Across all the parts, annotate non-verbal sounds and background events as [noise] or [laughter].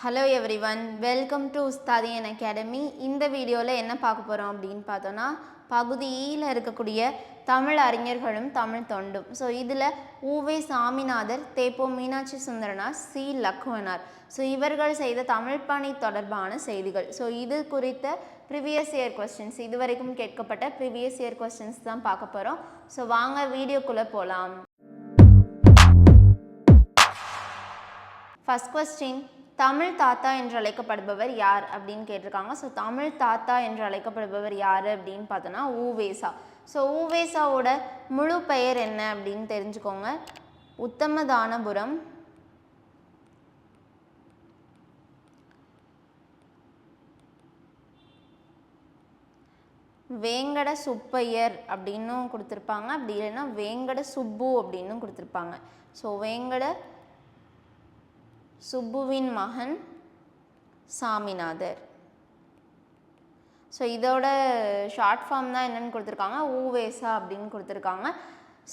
Hello everyone welcome to Ustadian academy இந்த வீடியோவில் என்ன பார்க்க போகிறோம் அப்படின்னு பார்த்தோன்னா பகுதியில் இருக்கக்கூடிய தமிழ் அறிஞர்களும் தமிழ் தொண்டும். ஸோ இதில் ஊவே சாமிநாதர் தேப்போ மீனாட்சி சுந்தரனார் சி லக்குவனார் ஸோ இவர்கள் செய்த தமிழ் பணி தொடர்பான செய்திகள். ஸோ இது குறித்த ப்ரிவியஸ் இயர் கொஸ்டின்ஸ் இதுவரைக்கும் கேட்கப்பட்ட ப்ரிவியஸ் இயர் கொஸ்டின்ஸ் தான் பார்க்க போகிறோம் ஸோ வாங்க வீடியோக்குள்ளே போகலாம் ஃபஸ்ட் கொஸ்டின் தமிழ் தாத்தா என்று அழைக்கப்படுபவர் யார் அப்படின்னு கேட்டிருக்காங்க. ஸோ தமிழ் தாத்தா என்று அழைக்கப்படுபவர் யார் அப்படின்னு பார்த்தோன்னா ஊவேசா. ஸோ ஊவேசாவோட முழு பெயர் என்ன அப்படின்னு தெரிஞ்சுக்கோங்க. உத்தமதானபுரம் வேங்கட சுப்பையர் அப்படின்னும் கொடுத்துருப்பாங்க. அப்படி இல்லைன்னா வேங்கட சுப்பு அப்படின்னும் கொடுத்துருப்பாங்க. ஸோ வேங்கட சுப்புவின் மகன் சாமிநாதர். ஸோ இதோட ஷார்ட் ஃபார்ம் தான் என்னென்னு கொடுத்துருக்காங்க. ஊவேசா அப்படின்னு கொடுத்துருக்காங்க.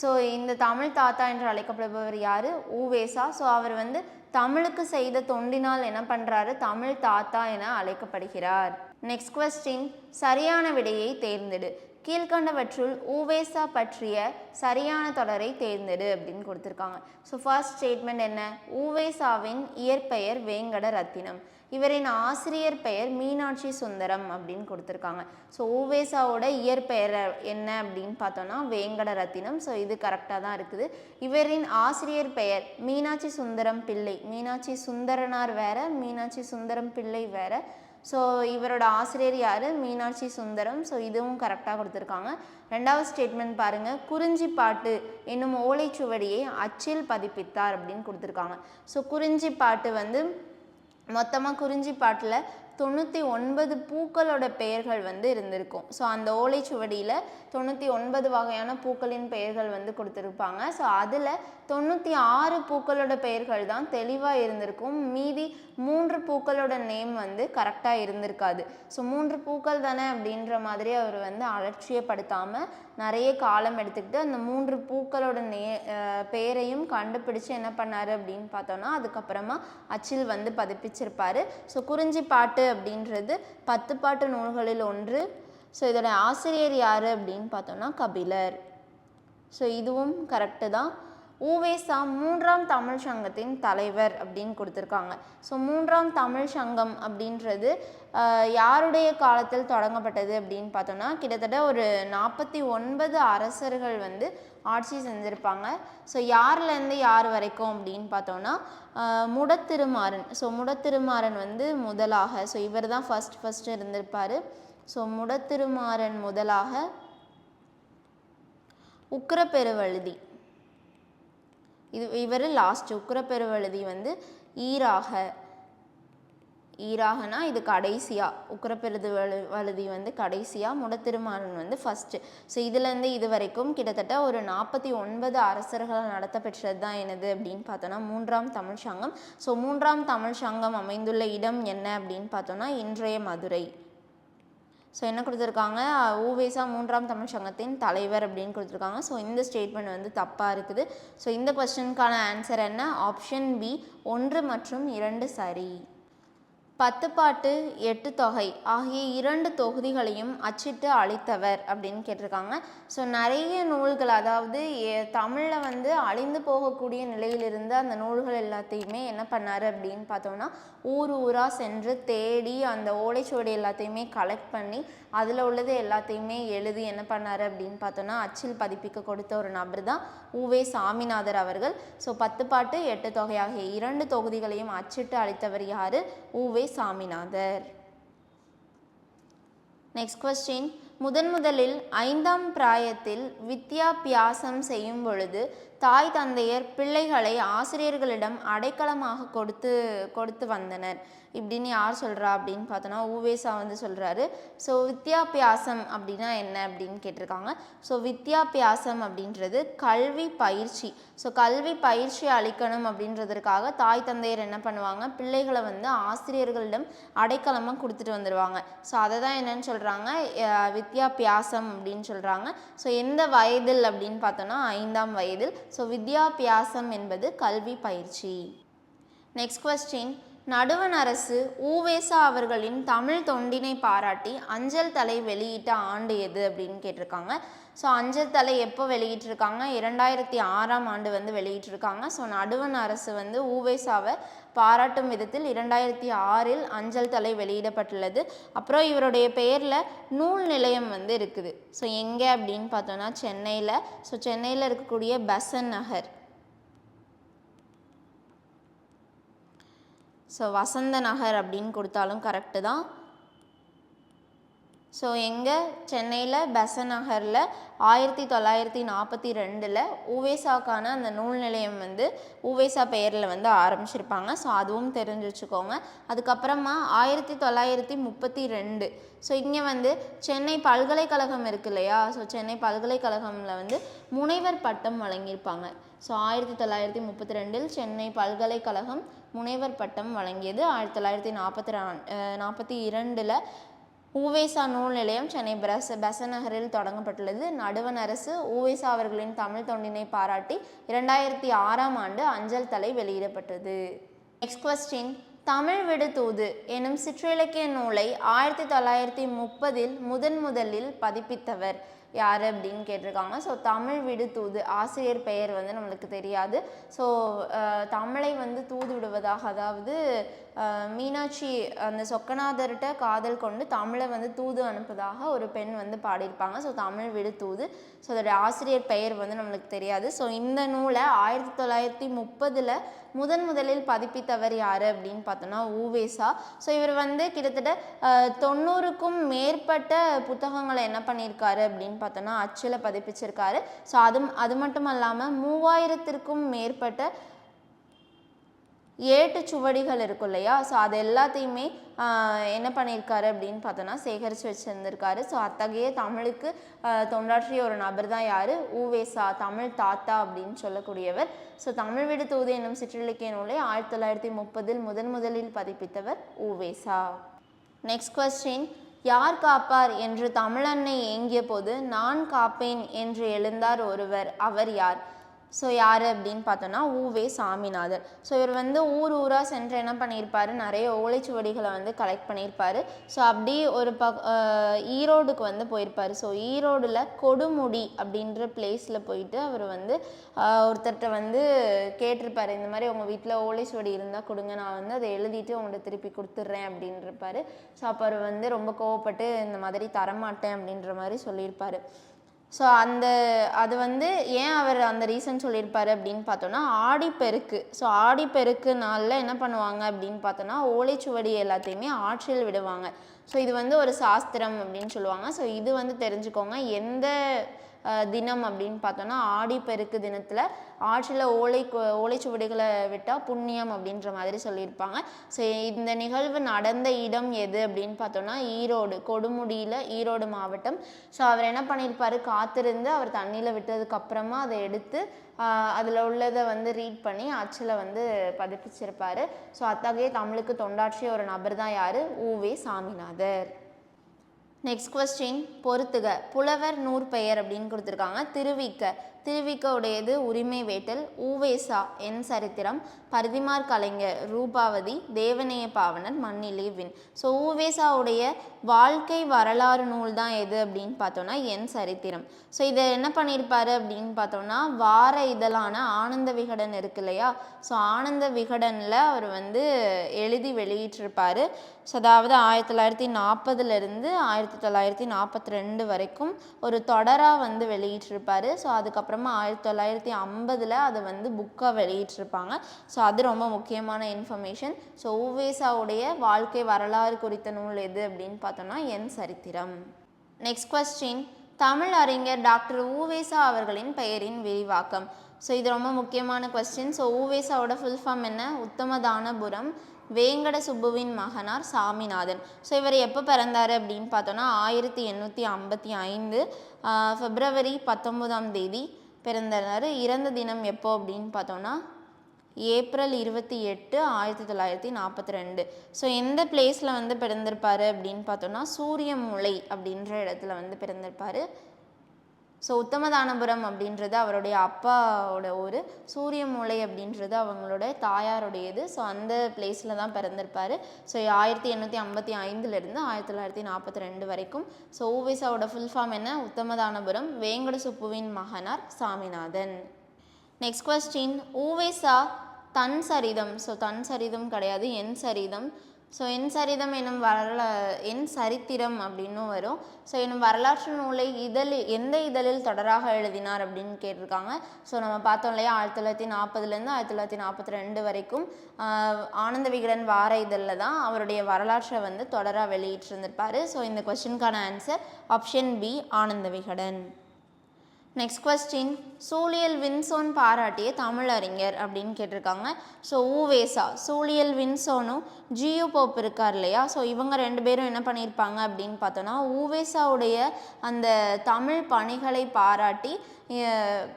ஸோ இந்த தமிழ் தாத்தா என்று அழைக்கப்படுபவர் யார்? ஊவேசா. ஸோ அவர் வந்து தமிழுக்கு செய்த தொண்டினால் என்ன பண்ணுறாரு தமிழ் தாத்தா என அழைக்கப்படுகிறார். நெக்ஸ்ட் கொஸ்டின் சரியான விடையை தேர்ந்தெடு. கீழ்கண்டவற்றுள் ஊவேசா பற்றிய சரியான தொடரை தேர்ந்தெடு அப்படின்னு கொடுத்துருக்காங்க. ஸோ ஃபர்ஸ்ட் ஸ்டேட்மெண்ட் என்ன? ஊவேசாவின் இயற்பெயர் வேங்கட ரத்தினம். இவரின் ஆசிரியர் பெயர் மீனாட்சி சுந்தரம் அப்படின்னு கொடுத்துருக்காங்க. ஸோ ஊவேசாவோட இயற்பெயர் என்ன அப்படின்னு பார்த்தோன்னா வேங்கட ரத்தினம். ஸோ இது கரெக்டாக தான் இருக்குது. இவரின் ஆசிரியர் பெயர் மீனாட்சி சுந்தரம் பிள்ளை. மீனாட்சி சுந்தரனார் வேற மீனாட்சி சுந்தரம் பிள்ளை வேற. ஸோ இவரோட ஆசிரியர் யார்? மீனாட்சி சுந்தரம். ஸோ இதுவும் கரெக்டாக கொடுத்துருக்காங்க. ரெண்டாவது ஸ்டேட்மெண்ட் பாருங்கள் குறிஞ்சி பாட்டு என்னும் ஓலைச்சுவடியை அச்சில் பதிப்பித்தார் அப்படின்னு கொடுத்துருக்காங்க. ஸோ குறிஞ்சி பாட்டு வந்து மொத்தமாக குறிஞ்சி பாட்டில் தொண்ணூற்றி ஒன்பது பூக்களோட பெயர்கள் வந்து இருந்திருக்கும். ஸோ அந்த ஓலைச்சுவடியில் தொண்ணூற்றி ஒன்பது வகையான பூக்களின் பெயர்கள் வந்து கொடுத்துருப்பாங்க. ஸோ அதில் தொண்ணூற்றி ஆறு பூக்களோட பெயர்கள் தான் தெளிவாக இருந்திருக்கும். மீதி மூன்று பூக்களோட நேம் வந்து கரெக்டாக இருந்திருக்காது. ஸோ மூன்று பூக்கள் தானே அப்படின்ற மாதிரி அவர் வந்து அலட்சியப்படுத்தாமல் நிறைய காலம் எடுத்துக்கிட்டு அந்த மூன்று பூக்களோட நே பெயரையும் கண்டுபிடிச்சு என்ன பண்ணார் அப்படின்னு பார்த்தோன்னா அதுக்கப்புறமா அச்சில் வந்து பதிப்பிச்சிருப்பார். ஸோ குறிஞ்சி பாட்டு அப்படின்றது பத்து பாட்டு நூல்களில் ஒன்று. ஸோ இதோட ஆசிரியர் யார் அப்படின்னு பார்த்தோன்னா கபிலர். ஸோ இதுவும் கரெக்டு தான். ஊவேசா மூன்றாம் தமிழ் சங்கத்தின் தலைவர் அப்படின்னு கொடுத்துருக்காங்க. ஸோ மூன்றாம் தமிழ் சங்கம் அப்படின்றது யாருடைய காலத்தில் தொடங்கப்பட்டது அப்படின்னு பார்த்தோன்னா கிட்டத்தட்ட ஒரு நாற்பத்தி ஒன்பது அரசர்கள் வந்து ஆட்சி செஞ்சுருப்பாங்க. ஸோ யார்லேருந்து யார் வரைக்கும் அப்படின்னு பார்த்தோன்னா முடத்திருமாறன். ஸோ முடத்திருமாறன் வந்து முதலாக ஸோ இவர் தான் ஃபஸ்ட் ஃபஸ்ட்டு இருந்திருப்பார். ஸோ முடத்திருமாறன் முதலாக உக்கரப்பெருவழுதி. இது இவர் லாஸ்ட் உக்கிரப்பெருவழுதி வந்து ஈராக ஈராகனா இது கடைசியாக உக்கிரப்பெருது வலு வழுதி வந்து கடைசியாக முடத்திருமாறன் வந்து ஃபஸ்ட்டு ஸோ இதுலேருந்து இது வரைக்கும் கிட்டத்தட்ட ஒரு நாற்பத்தி ஒன்பது அரசர்களால் நடத்தப்பெற்றது தான் என்னது அப்படின்னு பார்த்தோன்னா மூன்றாம் தமிழ் சங்கம். ஸோ மூன்றாம் தமிழ் சங்கம் அமைந்துள்ள இடம் என்ன அப்படின்னு பார்த்தோன்னா இன்றைய மதுரை. ஸோ என்ன கொடுத்துருக்காங்க? ஊவேசா மூன்றாம் தமிழ் சங்கத்தின் தலைவர் அப்படின்னு கொடுத்துருக்காங்க. ஸோ இந்த ஸ்டேட்மெண்ட் வந்து தப்பாக இருக்குது. ஸோ இந்த கொஸ்டினுக்கான ஆன்சர் என்ன? ஆப்ஷன் பி ஒன்று மற்றும் இரண்டு சரி. பத்து பாட்டு எட்டு தொகை ஆகிய இரண்டு தொகுதிகளையும் அச்சிட்டு அழித்தவர் அப்படின்னு கேட்டிருக்காங்க. ஸோ நிறைய நூல்கள் அதாவது தமிழில் வந்து அழிந்து போகக்கூடிய நிலையிலிருந்து அந்த நூல்கள் எல்லாத்தையுமே என்ன பண்ணார் அப்படின்னு பார்த்தோன்னா ஊர் ஊராக சென்று தேடி அந்த ஓலைச்சுவடி எல்லாத்தையுமே கலெக்ட் பண்ணி அதில் உள்ளது எல்லாத்தையுமே எழுதி என்ன பண்ணார் அப்படின்னு பார்த்தோன்னா அச்சில் பதிப்பிக்க கொடுத்த ஒரு நபர் தான் ஊவே சாமிநாதர் அவர்கள். ஸோ பத்து பாட்டு எட்டு தொகை ஆகிய இரண்டு தொகுதிகளையும் அச்சிட்டு அளித்தவர் யார்? ஊவே சாமிநாதர் நெக்ஸ்ட் கொஸ்டின் முதன் முதலில் ஐந்தாம் பிராயத்தில் வித்யாபியாசம் செய்யும் பொழுது தாய் தந்தையர் பிள்ளைகளை ஆசிரியர்களிடம் அடைக்கலமாக கொடுத்து கொடுத்து வந்தனர். இப்படின்னு யார் சொல்கிறா அப்படின்னு பார்த்தோன்னா ஊவேசா வந்து சொல்கிறாரு ஸோ வித்யாபியாசம் அப்படின்னா என்ன அப்படின்னு கேட்டிருக்காங்க. ஸோ வித்யாபியாசம் அப்படின்றது கல்வி பயிற்சி. ஸோ கல்வி பயிற்சி அளிக்கணும் அப்படின்றதற்காக தாய் தந்தையர் என்ன பண்ணுவாங்க? பிள்ளைகளை வந்து ஆசிரியர்களிடம் அடைக்கலமாக கொடுத்துட்டு வந்துடுவாங்க ஸோ அதை தான் என்னன்னு சொல்கிறாங்க வித்யாபியாசம் அப்படின்னு சொல்கிறாங்க ஸோ எந்த வயதில் அப்படின்னு பார்த்தோன்னா ஐந்தாம் வயதில். ஸோ வித்யாபியாசம் என்பது கல்வி பயிற்சி. நெக்ஸ்ட் கொஸ்டின் நடுவண் அரசு ஊவேசா அவர்களின் தமிழ் தொண்டினை பாராட்டி அஞ்சல் தலை வெளியிட்ட ஆண்டு எது அப்படின்னு கேட்டிருக்காங்க. ஸோ அஞ்சல் தலை எப்போ வெளியிட்டிருக்காங்க? இரண்டாயிரத்தி ஆறாம் ஆண்டு வந்து வெளியிட்டிருக்காங்க. ஸோ நடுவண் அரசு வந்து ஊவேசாவை பாராட்டும் விதத்தில் இரண்டாயிரத்தி ஆறில் அஞ்சல் தலை வெளியிடப்பட்டுள்ளது. அப்புறம் இவருடைய பெயரில் நூல் நிலையம் வந்து இருக்குது. ஸோ எங்கே அப்படின்னு பார்த்தோன்னா சென்னையில். ஸோ சென்னையில் இருக்கக்கூடிய பெசன் நகர். ஸோ வசந்த நகர் அப்படின்னு கொடுத்தாலும் கரெக்டு தான். ஸோ எங்கே? சென்னையில் பெசன் நகரில் ஆயிரத்தி தொள்ளாயிரத்தி நாற்பத்தி ரெண்டில் ஊவேசாக்கான அந்த நூல் நிலையம் வந்து ஊவேசா பெயரில் வந்து ஆரம்பிச்சிருப்பாங்க. ஸோ அதுவும் தெரிஞ்சு வச்சுக்கோங்க. அதுக்கப்புறமா ஆயிரத்தி தொள்ளாயிரத்தி முப்பத்தி ரெண்டு. ஸோ இங்கே வந்து சென்னை பல்கலைக்கழகம் இருக்கு இல்லையா? ஸோ சென்னை பல்கலைக்கழகமில் வந்து முனைவர் பட்டம் வழங்கியிருப்பாங்க. ஸோ ஆயிரத்தி தொள்ளாயிரத்தி முப்பத்தி ரெண்டில் சென்னை பல்கலைக்கழகம் முனைவர் பட்டம் வழங்கியது. ஆயிரத்தி தொள்ளாயிரத்தி நாற்பத்தி நாற்பத்தி இரண்டில் ஊவேசா நூல் நிலையம் சென்னை பிரச பெசநகரில் தொடங்கப்பட்டுள்ளது. நடுவண் அரசு ஊவேசா அவர்களின் தமிழ் தொண்டினை பாராட்டி இரண்டாயிரத்தி ஆறாம் ஆண்டு அஞ்சல் தலை வெளியிடப்பட்டது. நெக்ஸ்ட் கொஸ்டின் தமிழ் விடு தூது எனும் சிற்றிலக்கிய நூலை ஆயிரத்தி தொள்ளாயிரத்தி முப்பதில் முதன் முதலில் பதிப்பித்தவர். யார் அப்படின்னு கேட்டிருக்காங்க. ஸோ தமிழ் விடு தூது. ஆசிரியர் பெயர் வந்து நம்மளுக்கு தெரியாது. ஸோ தமிழை வந்து தூது விடுவதாக அதாவது மீனாட்சி அந்த சொக்கநாதர்கிட்ட காதல் கொண்டு தமிழை வந்து தூது அனுப்புவதாக ஒரு பெண் வந்து பாடியிருப்பாங்க. ஸோ தமிழ் விடு தூது. ஸோ அதோடைய ஆசிரியர் பெயர் வந்து நம்மளுக்கு தெரியாது. ஸோ இந்த நூலை ஆயிரத்தி தொள்ளாயிரத்தி முப்பதில் முதன் முதலில் பதிப்பித்தவர் யார் அப்படின்னு பார்த்தோன்னா ஊவேசா. ஸோ இவர் வந்து கிட்டத்தட்ட தொண்ணூறுக்கும் மேற்பட்ட புத்தகங்களை என்ன பண்ணியிருக்காரு அப்படின்னு பார்த்தோன்னா அச்சில் பதிப்பிச்சிருக்காரு. ஸோ அது அது மட்டும் இல்லாமல் மூவாயிரத்திற்கும் மேற்பட்ட ஏட்டு சுவடிகள் இருக்கும் இல்லையா? ஸோ அது எல்லாத்தையுமே என்ன பண்ணியிருக்காரு அப்படின்னு பார்த்தோன்னா சேகரித்து வச்சுருந்துருக்காரு. ஸோ அத்தகைய தமிழுக்கு தொண்டாற்றிய ஒரு நபர் தான் யார்? ஊவேசா தமிழ் தாத்தா அப்படின்னு சொல்லக்கூடியவர். ஸோ தமிழ் விடு தூது என்னும் சிற்றிலக்கிய நூலை ஆயிரத்தி தொள்ளாயிரத்தி முப்பதில் முதன் முதலில் பதிப்பித்தவர் ஊவேசா. நெக்ஸ்ட் கொஸ்டின் யார் காப்பார் என்று தமிழன்னை ஏங்கிய போது நான் காப்பேன் என்று எழுந்தார் ஒருவர். அவர் யார்? ஸோ யார் அப்படின்னு பார்த்தோன்னா ஊவே சாமிநாதர். ஸோ இவர் வந்து ஊர் ஊராக சென்று என்ன பண்ணியிருப்பார்? நிறைய ஓலைச்சுவடிகளை வந்து கலெக்ட் பண்ணியிருப்பார். ஸோ அப்படி ஒரு ப ஈரோடுக்கு வந்து போயிருப்பார். ஸோ ஈரோடில் கொடுமுடி அப்படின்ற பிளேஸில் போயிட்டு அவர் வந்து ஒருத்தர்கிட்ட வந்து கேட்டிருப்பார். இந்த மாதிரி உங்கள் வீட்டில் ஓலைச்சுவடி இருந்தால் கொடுங்க நான் வந்து அதை எழுதிட்டு உங்கள்கிட்ட திருப்பி கொடுத்துட்றேன் அப்படின்றிருப்பாரு. ஸோ அப்போ அவர் வந்து ரொம்ப கோவப்பட்டு இந்த மாதிரி தரமாட்டேன் அப்படின்ற மாதிரி சொல்லியிருப்பார். ஸோ அந்த அது வந்து ஏன் அவர் அந்த ரீசன் சொல்லியிருப்பார் அப்படின்னு பார்த்தோன்னா ஆடிப்பெருக்கு. ஸோ ஆடிப்பெருக்கு நாளில் என்ன பண்ணுவாங்க அப்படின்னு பார்த்தோன்னா ஓலைச்சுவடி எல்லாத்தையுமே ஆற்றில் விடுவாங்க. ஸோ இது வந்து ஒரு சாஸ்திரம் அப்படின்னு சொல்லுவாங்க. ஸோ இது வந்து தெரிஞ்சுக்கோங்க. எந்த தினம் அப்படின்னு பார்த்தோன்னா ஆடிப்பெருக்கு தினத்தில் ஆற்றில் ஓலை ஓலைச்சுவடிகளை விட்டால் புண்ணியம் அப்படின்ற மாதிரி சொல்லியிருப்பாங்க. ஸோ இந்த நிகழ்வு நடந்த இடம் எது அப்படின்னு பார்த்தோன்னா ஈரோடு கொடுமுடியில் ஈரோடு மாவட்டம். ஸோ அவர் என்ன பண்ணியிருப்பார்? காத்திருந்து அவர் தண்ணியில் விட்டதுக்கப்புறமா அதை எடுத்து அதில் உள்ளதை வந்து ரீட் பண்ணி அச்சில் வந்து பதிப்பிச்சிருப்பார். ஸோ அத்தகைய தமிழுக்கு தொண்டாற்றிய ஒரு நபர் தான் யார்? ஊவே சாமிநாதர். நெக்ஸ்ட் கொஸ்டின் பொறுத்துக. புலவர் நூற்பெயர் அப்படின்னு கொடுத்துருக்காங்க. திருவிக்க. திருவிக்கவுடையது உரிமை வேட்டல். ஊவேசா என் சரித்திரம். பரிதிமார் கலைஞர் ரூபாவதி. தேவநேய பாவனர் மண்ணிலே வின் ஸோ ஊவேசாவுடைய வாழ்க்கை வரலாறு நூல் தான் எது அப்படின்னு பார்த்தோன்னா என் சரித்திரம். ஸோ இதை என்ன பண்ணியிருப்பாரு அப்படின்னு பார்த்தோன்னா வார இதழான ஆனந்த விகடன் இருக்கு இல்லையா? ஸோ ஆனந்த விகடனில் அவர் வந்து எழுதி வெளியிட்டிருப்பார். ஸோ அதாவது ஆயிரத்தி தொள்ளாயிரத்தி நாற்பதுலேருந்து ஆயிரத்தி ஆயிரத்தி தொள்ளாயிரத்தி நாற்பத்தி ரெண்டு வரைக்கும் ஒரு தொடராக வந்து வெளியிட்டிருப்பாரு. ஸோ அதுக்கப்புறமா ஆயிரத்தி தொள்ளாயிரத்தி ஐம்பதில் அதை வந்து புக்காக வெளியிட்டிருப்பாங்க. ஸோ அது ரொம்ப முக்கியமான இன்ஃபர்மேஷன் ஸோ ஊவேசாவுடைய வாழ்க்கை வரலாறு குறித்த நூல் எது அப்படின்னு பார்த்தோம்னா என் சரித்திரம். நெக்ஸ்ட் கொஸ்டின் தமிழ் அறிஞர் டாக்டர் ஊவேசா அவர்களின் பெயரின் விரிவாக்கம். ஸோ இது ரொம்ப முக்கியமான கொஸ்டின் ஸோ ஊவேசாவோட ஃபுல் ஃபார்ம் என்ன? உத்தமதானபுரம். வேங்கட சுப்புவின் மகனார் சாமிநாதன். ஸோ இவர் எப்போ பிறந்தார் அப்படின்னு பார்த்தோன்னா ஆயிரத்தி எண்ணூற்றி ஐம்பத்தி ஐந்து பிப்ரவரி பத்தொம்போதாம் தேதி பிறந்தனர். இறந்த தினம் எப்போ அப்படின்னு பார்த்தோன்னா ஏப்ரல் இருபத்தி எட்டு ஆயிரத்தி தொள்ளாயிரத்தி நாற்பத்தி ரெண்டு. ஸோ எந்த பிளேஸில் வந்து பிறந்திருப்பார் அப்படின்னு பார்த்தோன்னா சூரியமூலை அப்படின்ற இடத்துல வந்து பிறந்திருப்பார். ஸோ உத்தமதானபுரம் அப்படின்றது அவருடைய அப்பாவோட ஊர். சூரியமூலை அப்படின்றது அவங்களோட தாயாருடையது. ஸோ அந்த பிளேஸில் தான் பிறந்திருப்பார். ஸோ ஆயிரத்தி எண்ணூற்றி ஐம்பத்தி ஐந்துலேருந்து ஆயிரத்தி தொள்ளாயிரத்தி நாற்பத்தி ரெண்டு வரைக்கும். ஸோ ஊவிசாவோட ஃபுல் ஃபார்ம் என்ன? உத்தமதானபுரம் வேங்கட சுப்புவின் மகனார் சாமிநாதன். நெக்ஸ்ட் கொஸ்டின் ஊவேசா தன் சரிதம். ஸோ தன் சரிதம் கிடையாது என் சரிதம். ஸோ என் சரிதம் என்னும் வரலா என் சரித்திரம் அப்படின்னும் வரும். ஸோ என்னும் வரலாற்று நூலை இதழில் எந்த இதழில் தொடராக எழுதினார் அப்படின்னு கேட்டிருக்காங்க. ஸோ நம்ம பார்த்தோம் இல்லையா ஆயிரத்தி தொள்ளாயிரத்தி நாற்பதுலேருந்து ஆயிரத்தி தொள்ளாயிரத்தி நாற்பத்தி ரெண்டு வரைக்கும் ஆனந்த விகடன் வார இதழில் தான் அவருடைய வரலாற்றை வந்து தொடராக வெளியிட்டிருந்திருப்பார். ஸோ இந்த கொஸ்டினுக்கான answer option B Ananda Vikatan. Next question சூழியல் வின்சோன் பாராட்டிய தமிழறிஞர் அப்படின்னு கேட்டிருக்காங்க. ஸோ ஊவேசா சூழியல் வின்சோனும் ஜியு போப் இருக்கார் இல்லையா? ஸோ இவங்க ரெண்டு பேரும் என்ன பண்ணியிருப்பாங்க அப்படின்னு பார்த்தோன்னா ஊவேசாவுடைய அந்த தமிழ் பணிகளை பாராட்டி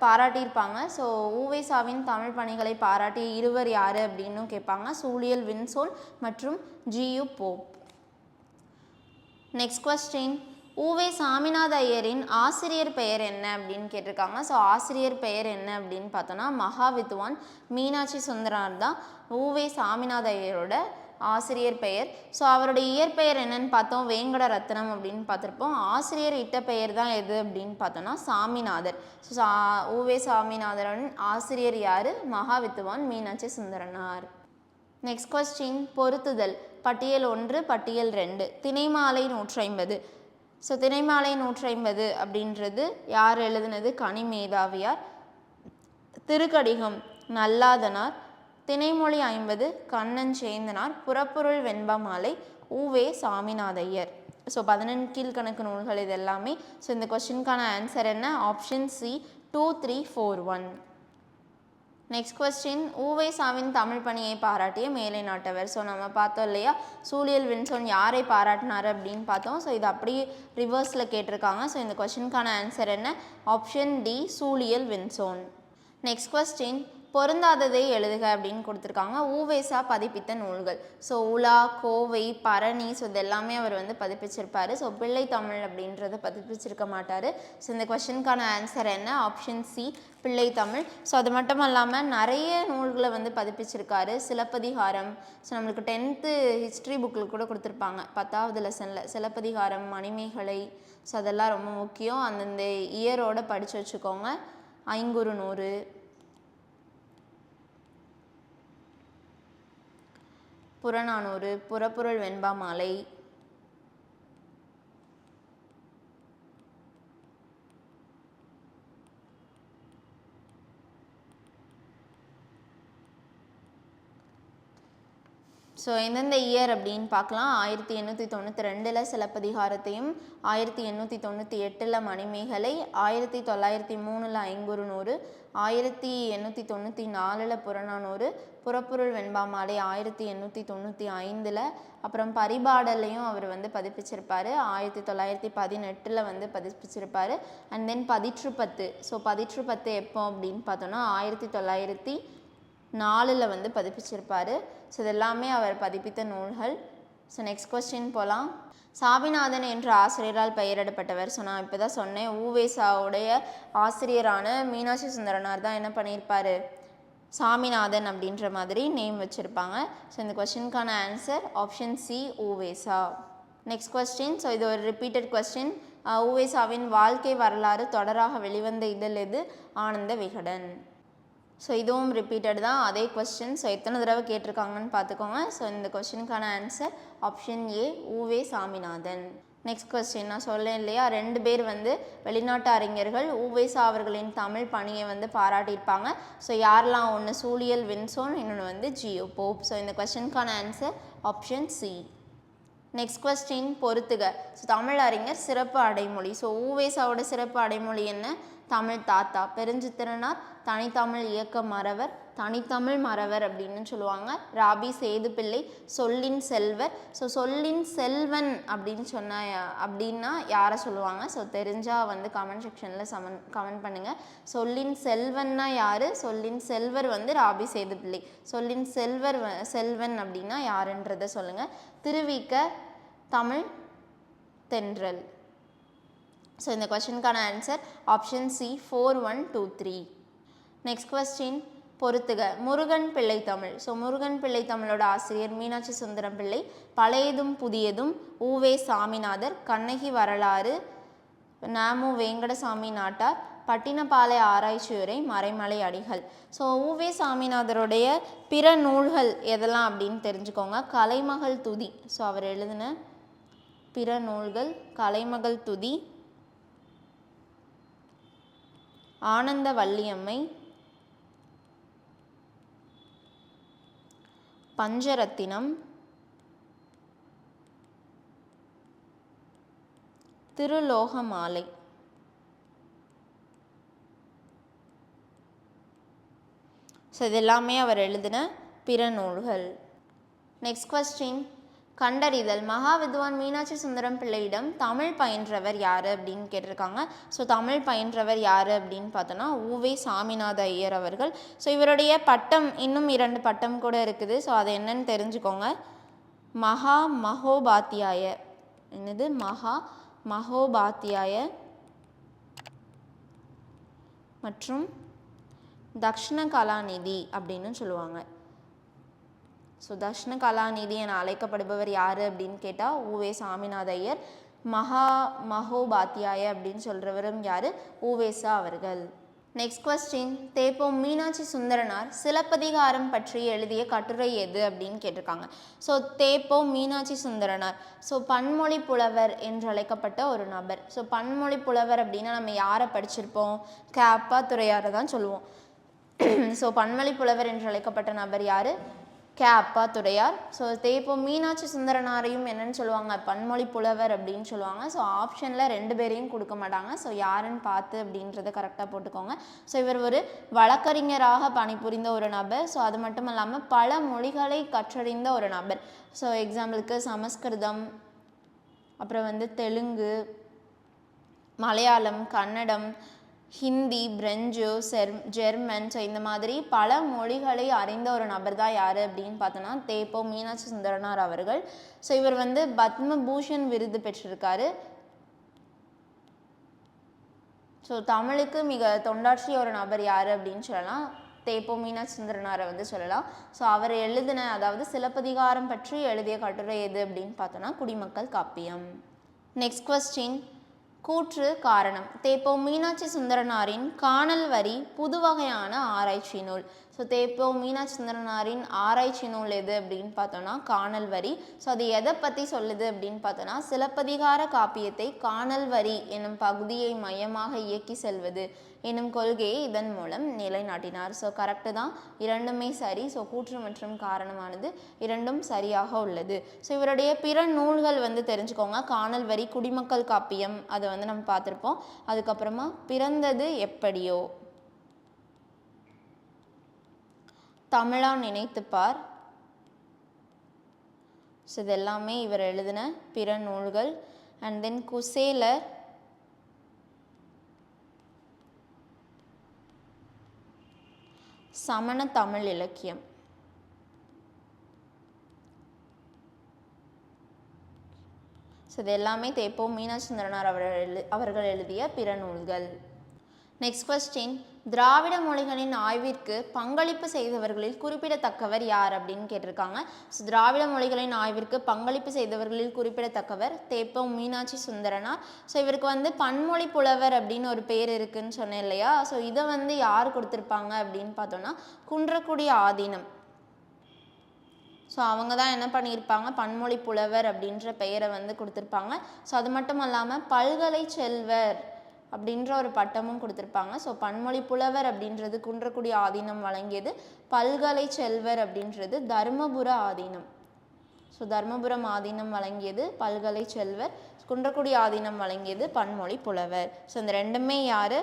பாராட்டியிருப்பாங்க. ஸோ ஊவேசாவின் தமிழ் பணிகளை பாராட்டிய இருவர் யார் அப்படின்னும் கேட்பாங்க. சூழியல் வின்சோன் மற்றும் G U Pope. Next question U Ve Swaminatha ஐயரின் ஆசிரியர் பெயர் என்ன அப்படின்னு கேட்டிருக்காங்க. ஸோ ஆசிரியர் பெயர் என்ன அப்படின்னு பார்த்தோன்னா மகாவித்வான் மீனாட்சி சுந்தரார் தான் ஊவே சாமிநாத ஐயரோட ஆசிரியர் பெயர். ஸோ அவருடைய இயற்பெயர் என்னன்னு பார்த்தோம் வேங்கட ரத்னம் அப்படின்னு பார்த்துருப்போம். ஆசிரியர் இட்ட பெயர் தான் எது அப்படின்னு பார்த்தோன்னா சாமிநாதர். ஸோ சா ஊவே சாமிநாதரன் ஆசிரியர் யார்? மகாவித்வான் மீனாட்சி சுந்தரனார். நெக்ஸ்ட் கொஸ்டின் பொருத்துதல் பட்டியல் ஒன்று பட்டியல் ரெண்டு திணைமாலை நூற்றி ஐம்பது ஸோ திரைமாலை நூற்றி ஐம்பது அப்படின்றது யார் எழுதுனது? கனி மேதாவியார். திருக்கடிகம் நல்லாதனார். திணைமொழி ஐம்பது கண்ணன் சேந்தனார். புறப்பொருள் வெண்பா மாலை ஊவே சாமிநாதையர். ஸோ பதினெண் கீழ்கணக்கு நூல்கள் இது எல்லாமே ஸோ இந்த கொஸ்டினுக்கான ஆன்சர் என்ன? Option C two three four one next question ஊவேசாவின் Tamil பணியை பாராட்டிய மேலை நாட்டவர் ஸோ நம்ம பார்த்தோம் இல்லையா சூழியல் வின்சோன் யாரை பாராட்டினார் அப்படின்னு பார்த்தோம் ஸோ இது அப்படியே ரிவர்ஸில் கேட்டிருக்காங்க ஸோ இந்த கொஸ்டினுக்கான ஆன்சர் என்ன? ஆப்ஷன் டி சூழியல் வின்சோன் நெக்ஸ்ட் கொஸ்டின் பொருந்தாததை எழுதுக அப்படின்னு கொடுத்துருக்காங்க. ஊவேசா பதிப்பித்த நூல்கள். ஸோ உலா கோவை பரணி ஸோ இது எல்லாமே அவர் வந்து பதிப்பிச்சிருப்பார். ஸோ பிள்ளை தமிழ் அப்படின்றத பதிப்பிச்சிருக்க மாட்டார். ஸோ இந்த கொஷனுக்கான ஆன்சர் என்ன? ஆப்ஷன் சி பிள்ளை தமிழ். ஸோ அது மட்டும் இல்லாமல் நிறைய நூல்களை வந்து பதிப்பிச்சிருக்காரு. சிலப்பதிகாரம். ஸோ நம்மளுக்கு டென்த்து ஹிஸ்ட்ரி புக்கில் கூட கொடுத்துருப்பாங்க. பத்தாவது லெசனில் சிலப்பதிகாரம் மணிமேகலை. ஸோ அதெல்லாம் ரொம்ப முக்கியம். அந்தந்த இயரோட படித்து வச்சுக்கோங்க. ஐங்குறு நூறு புறநானூறு புறப்பொருள் வெண்பா மாலை. ஸோ எந்தெந்த இயர் அப்படின்னு பார்க்கலாம். ஆயிரத்தி எண்ணூற்றி தொண்ணூற்றி ரெண்டில் சிலப்பதிகாரத்தையும் ஆயிரத்தி எண்ணூற்றி தொண்ணூற்றி எட்டில் மணிமேகலை ஆயிரத்தி தொள்ளாயிரத்தி மூணில் ஐங்குறுநூறு ஆயிரத்தி எண்ணூற்றி தொண்ணூற்றி நாலில் புறநானூறு புறப்பொருள் வெண்பாமாலை ஆயிரத்தி எண்ணூற்றி தொண்ணூற்றி ஐந்தில் அப்புறம் பரிபாடலையும் அவர் வந்து பதிப்பிச்சிருப்பார். ஆயிரத்தி தொள்ளாயிரத்தி பதினெட்டில் வந்து பதிப்பிச்சிருப்பார். அண்ட் தென் பதிற்று பத்து ஸோ பதிற்று பத்து எப்போ அப்படின்னு பார்த்தோன்னா ஆயிரத்தி தொள்ளாயிரத்தி நாலில் வந்து பதிப்பிச்சிருப்பார். ஸோ இதெல்லாமே அவர் பதிப்பித்த நூல்கள். ஸோ நெக்ஸ்ட் கொஸ்டின் போகலாம் சாமிநாதன் என்ற ஆசிரியரால் பெயரிடப்பட்டவர். ஸோ நான் இப்போ தான் சொன்னேன் ஊவேசாவுடைய ஆசிரியரான மீனாட்சி சுந்தரனார் தான் என்ன பண்ணியிருப்பார்? சாமிநாதன் அப்படின்ற மாதிரி நேம் வச்சுருப்பாங்க. ஸோ இந்த கொஸ்டினுக்கான answer option C Uvesa next question so இது ஒரு ரிப்பீட்டட் கொஸ்டின் ஓவேசாவின் வாழ்க்கை வரலாறு தொடராக வெளிவந்த இதழ் எது? ஆனந்த விகடன். ஸோ இதுவும் ரிப்பீட்டட் தான். அதே கொஸ்டின் ஸோ எத்தனை தடவை கேட்டிருக்காங்கன்னு பார்த்துக்கோங்க. ஸோ இந்த கொஸ்டினுக்கான answer option A Uve Saminathan next question நான் சொல்லேன் இல்லையா? ரெண்டு பேர் வந்து வெளிநாட்டு அறிஞர்கள் ஊவேசா அவர்களின் தமிழ் பணியை வந்து பாராட்டியிருப்பாங்க. ஸோ யாரெல்லாம்? ஒன்று சூழியல் வின்சோன் இன்னொன்று வந்து ஜியோ போப். ஸோ இந்த கொஸ்டினுக்கான answer option C next question பொறுத்துக. ஸோ தமிழ் அறிஞர் சிறப்பு அடைமொழி. ஸோ ஊவேசாவோட சிறப்பு அடைமொழி என்ன? தமிழ் தாத்தா. பெருஞ்சித்திரனார் தனித்தமிழ் இயக்க மறவர் தனித்தமிழ் மறவர் அப்படின்னு சொல்லுவாங்க. ராபி சேது பிள்ளை சொல்லின் செல்வர். ஸோ சொல்லின் செல்வன் அப்படின்னு சொன்ன அப்படின்னா யாரை சொல்லுவாங்க? ஸோ தெரிஞ்சால் வந்து கமெண்ட் செக்ஷனில் சமன் கமெண்ட் பண்ணுங்கள் சொல்லின் செல்வன்னா யார்? சொல்லின் செல்வர் வந்து ராபி சேது பிள்ளை சொல்லின் செல்வர் வ- செல்வன் அப்படின்னா யாருன்றதை சொல்லுங்கள் திருவிக்க தமிழ் தென்றல். ஸோ இந்த கொஷனுக்கான answer option C four one two three next question பொறுத்துக. முருகன் பிள்ளை தமிழ். ஸோ முருகன் பிள்ளை தமிழோட ஆசிரியர் மீனாட்சி சுந்தரம் பிள்ளை பழையதும் புதியதும் ஊவே சாமிநாதர் கண்ணகி வரலாறு நாமு வேங்கடசாமி நாட்டார் பட்டினப்பாலை ஆராய்ச்சியுரை மறைமலை அடிகள். ஸோ ஊவே சாமிநாதருடைய பிற நூல்கள் எதெல்லாம் அப்படின்னு தெரிஞ்சுக்கோங்க. கலைமகள் துதி. ஸோ அவர் எழுதின பிற நூல்கள் கலைமகள் துதி ஆனந்த வள்ளியம்மை பஞ்சரத்தினம் திருலோகமாலை. ஸோ இது எல்லாமே அவர் எழுதின பிற நூல்கள். நெக்ஸ்ட் கொஸ்டின் கண்டறிதல். மகா வித்வான் மீனாட்சி சுந்தரம் பிள்ளையிடம் தமிழ் பயின்றவர் யார் அப்படின்னு கேட்டிருக்காங்க. ஸோ தமிழ் பயின்றவர் யார் அப்படின்னு பார்த்தோன்னா ஊவே சாமிநாத ஐயர் அவர்கள். ஸோ இவருடைய பட்டம் இன்னும் இரண்டு பட்டம் கூட இருக்குது. ஸோ அது என்னன்னு தெரிஞ்சுக்கோங்க. மகா மகோபாத்தியாய. என்னது? மகா மகோபாத்தியாய மற்றும் தக்ஷண கலாநிதி அப்படின்னு சொல்லுவாங்க. ஸோ தக்ஷண கலாநிதி என அழைக்கப்படுபவர் யார் அப்படின்னு கேட்டால் ஊவே சாமிநாத ஐயர். மகா மகோபாத்தியாய அப்படின்னு சொல்கிறவரும் யார்? ஊவேசா அவர்கள். நெக்ஸ்ட் கொஸ்டின் தேப்போம் மீனாட்சி சுந்தரனார் சிலப்பதிகாரம் பற்றி எழுதிய கட்டுரை எது அப்படின்னு கேட்டிருக்காங்க. ஸோ தேப்போம் மீனாட்சி சுந்தரனார். ஸோ பன்மொழி புலவர் என்று அழைக்கப்பட்ட ஒரு நபர். ஸோ பன்மொழி புலவர் அப்படின்னா நம்ம யாரை படிச்சிருப்போம்? கேப்பா துறையாரை தான் சொல்லுவோம். [clears throat] ஸோ பன்மொழி புலவர் என்று அழைக்கப்பட்ட நபர் யார்? கே அப்பா துடையார். ஸோ தேப்போ மீனாட்சி சுந்தரனாரையும் என்னன்னு சொல்லுவாங்க பன்மொழி புலவர் அப்படின்னு சொல்லுவாங்க. ஸோ ஆப்ஷனில் ரெண்டு பேரையும் கொடுக்க மாட்டாங்க. ஸோ யாருன்னு பார்த்து அப்படின்றத கரெக்டாக போட்டுக்கோங்க. ஸோ இவர் ஒரு வழக்கறிஞராக பணிபுரிந்த ஒரு நபர். ஸோ அது மட்டும் இல்லாமல் பல மொழிகளை கற்றறிந்த ஒரு நபர். ஸோ எக்ஸாம்பிளுக்கு சமஸ்கிருதம் அப்புறம் வந்து தெலுங்கு மலையாளம் கன்னடம் ஹிந்தி பிரெஞ்சு செர் ஜெர்மன் ஸோ இந்த மாதிரி பல மொழிகளை அறிந்த ஒரு நபர் தான் யார் அப்படின்னு பார்த்தோன்னா தேப்போ மீனாட்சி சுந்தரனார் அவர்கள். ஸோ இவர் வந்து பத்மபூஷன் விருது பெற்றிருக்காரு. ஸோ தமிழுக்கு மிக தொண்டாற்றிய ஒரு நபர் யார் அப்படின்னு சொல்லலாம். தேப்போ மீனாட்சி சுந்தரனாரை வந்து சொல்லலாம். ஸோ அவர் எழுதின அதாவது சிலப்பதிகாரம் பற்றி எழுதிய கட்டுரை எது அப்படின்னு பார்த்தோன்னா குடிமக்கள் காப்பியம். நெக்ஸ்ட் கொஸ்டின் கூற்று காரணம். தேப்போ மீனாட்சி சுந்தரனாரின் காணல் வரி புது வகையான ஆராய்ச்சி நூல் ஸோ தேப்போ மீனாட்சி ஆராய்ச்சி நூல் எது அப்படின்னு பார்த்தோன்னா காணல் வரி. ஸோ அது எதை பற்றி சொல்லுது அப்படின்னு பார்த்தோன்னா சிலப்பதிகார காப்பியத்தை காணல் வரி எனும் பகுதியை மையமாக இயக்கி செல்வது என்னும் கொள்கையை இதன் மூலம் நிலைநாட்டினார். ஸோ கரெக்டு தான். இரண்டுமே சரி. ஸோ கூற்று மற்றும் காரணமானது இரண்டும் சரியாக உள்ளது. ஸோ இவருடைய பிற நூல்கள் வந்து தெரிஞ்சுக்கோங்க. காணல் வரி குடிமக்கள் காப்பியம் அதை வந்து நம்ம பார்த்துருப்போம். அதுக்கப்புறமா பிறந்தது எப்படியோ தமிழா நினைத்துப்பார். ஸோ இது எல்லாமே இவர் எழுதின பிற நூல்கள். And then Kuselar. சமண தமிழ் இலக்கியம். ஸோ இது எல்லாமே தேப்போ மீனாட்சி அவர் எழு அவர்கள் எழுதிய பிற நூல்கள். நெக்ஸ்ட் கொஸ்டின் திராவிட மொழிகளின் ஆய்விற்கு பங்களிப்பு செய்தவர்களில் குறிப்பிடத்தக்கவர் யார் அப்படின்னு கேட்டிருக்காங்க. ஸோ திராவிட மொழிகளின் ஆய்விற்கு பங்களிப்பு செய்தவர்களில் குறிப்பிடத்தக்கவர் தேப்பம் மீனாட்சி சுந்தரனார் ஸோ இவருக்கு வந்து பன்மொழி புலவர் அப்படின்னு ஒரு பேர் இருக்குன்னு சொன்னேன் இல்லையா? ஸோ இதை வந்து யார் கொடுத்துருப்பாங்க அப்படின்னு பார்த்தோன்னா குன்றக்குடி ஆதீனம். ஸோ அவங்க தான் என்ன பண்ணியிருப்பாங்க? பன்மொழி புலவர் அப்படின்ற பெயரை வந்து கொடுத்துருப்பாங்க. ஸோ அது மட்டும் இல்லாமல் பல்கலை செல்வர் அப்படின்ற ஒரு பட்டமும் கொடுத்துருப்பாங்க. ஸோ பன்மொழி புலவர் அப்படின்றது குன்றக்குடி ஆதீனம் வழங்கியது. பல்கலை செல்வர் அப்படின்றது தருமபுர ஆதீனம். ஸோ தருமபுரம் ஆதீனம் வழங்கியது பல்கலை செல்வர். குன்றக்குடி ஆதீனம் வழங்கியது பன்மொழி புலவர். ஸோ இந்த ரெண்டுமே யார்?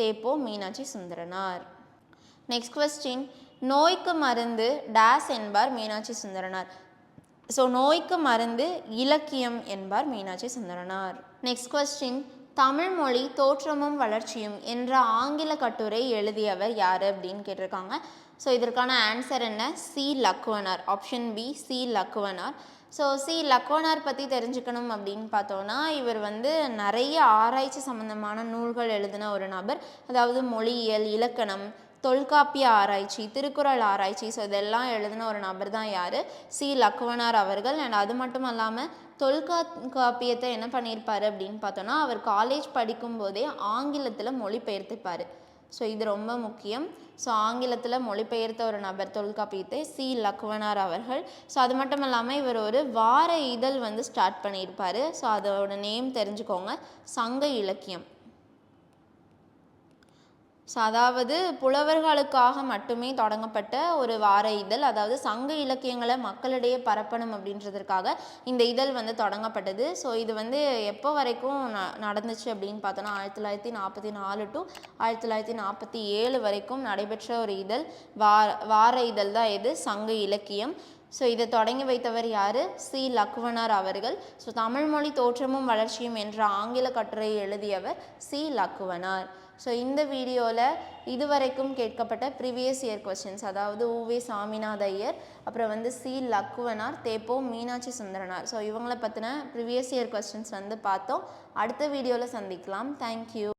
தேப்போ மீனாட்சி சுந்தரனார். நெக்ஸ்ட் கொஸ்டின் நோய்க்கு மருந்து டேஸ் என்பார் மீனாட்சி சுந்தரனார். ஸோ நோய்க்கு மருந்து இலக்கியம் என்பார் மீனாட்சி சுந்தரனார். நெக்ஸ்ட் கொஸ்டின் தமிழ் மொழி தோற்றமும் வளர்ச்சியும் என்ற ஆங்கில கட்டுரை எழுதியவர் யார் அப்படின்னு கேட்டிருக்காங்க. ஸோ இதற்கான ஆன்சர் என்ன? C Lakkuvanar. Option B C Lakkuvanar. So C Lakkonar பற்றி தெரிஞ்சுக்கணும் அப்படின்னு பார்த்தோன்னா இவர் வந்து நிறைய ஆராய்ச்சி சம்மந்தமான நூல்கள் எழுதின ஒரு நபர். அதாவது மொழியியல் இலக்கணம் தொல்காப்பிய ஆராய்ச்சி திருக்குறள் ஆராய்ச்சி. ஸோ இதெல்லாம் எழுதின ஒரு நபர் தான் யார்? சி லக்குவனார் அவர்கள். அண்ட் அது மட்டும் இல்லாமல் தொல்கா காப்பியத்தை என்ன பண்ணியிருப்பார் அப்படின்னு பார்த்தோன்னா அவர் காலேஜ் படிக்கும்போதே ஆங்கிலத்தில் மொழிபெயர்த்துப்பார். ஸோ இது ரொம்ப முக்கியம். ஸோ ஆங்கிலத்தில் மொழிபெயர்த்த ஒரு நபர் தொல்காப்பியத்தை சி லக்வனார் அவர்கள். ஸோ அது மட்டும் இல்லாமல் இவர் ஒரு வார இதழ் வந்து ஸ்டார்ட் பண்ணியிருப்பார். ஸோ அதோட நேம் தெரிஞ்சுக்கோங்க. சங்க இலக்கியம். ஸோ அதாவது புலவர்களுக்காக மட்டுமே தொடங்கப்பட்ட ஒரு வார இதழ் அதாவது சங்க இலக்கியங்களை மக்களிடையே பரப்பணும் அப்படின்றதுக்காக இந்த இதழ் வந்து தொடங்கப்பட்டது. ஸோ இது வந்து எப்போ வரைக்கும் ந நடந்துச்சு அப்படின்னு பார்த்தோன்னா ஆயிரத்தி தொள்ளாயிரத்தி நாற்பத்தி நாலு டு ஆயிரத்தி தொள்ளாயிரத்தி நாற்பத்தி ஏழு வரைக்கும் நடைபெற்ற ஒரு இதழ். வார வார இதழ் தான் இது சங்க இலக்கியம். ஸோ இதை தொடங்கி வைத்தவர் யார்? சி. லக்குவனார் அவர்கள். ஸோ தமிழ்மொழி தோற்றமும் வளர்ச்சியும் என்ற ஆங்கில கட்டுரையை எழுதியவர் சி. லக்குவனார் ஸோ இந்த வீடியோவில் இதுவரைக்கும் கேட்கப்பட்ட ப்ரீவியஸ் இயர் கொஸ்டின்ஸ் அதாவது ஊவே சாமிநாத ஐயர் அப்புறம் வந்து சி லக்குவனார் தேப்போ மீனாட்சி சுந்தரனார். ஸோ இவங்களை பற்றின ப்ரீவியஸ் இயர் கொஸ்டின்ஸ் வந்து பார்த்தோம். அடுத்த வீடியோவில் சந்திக்கலாம். தேங்க்யூ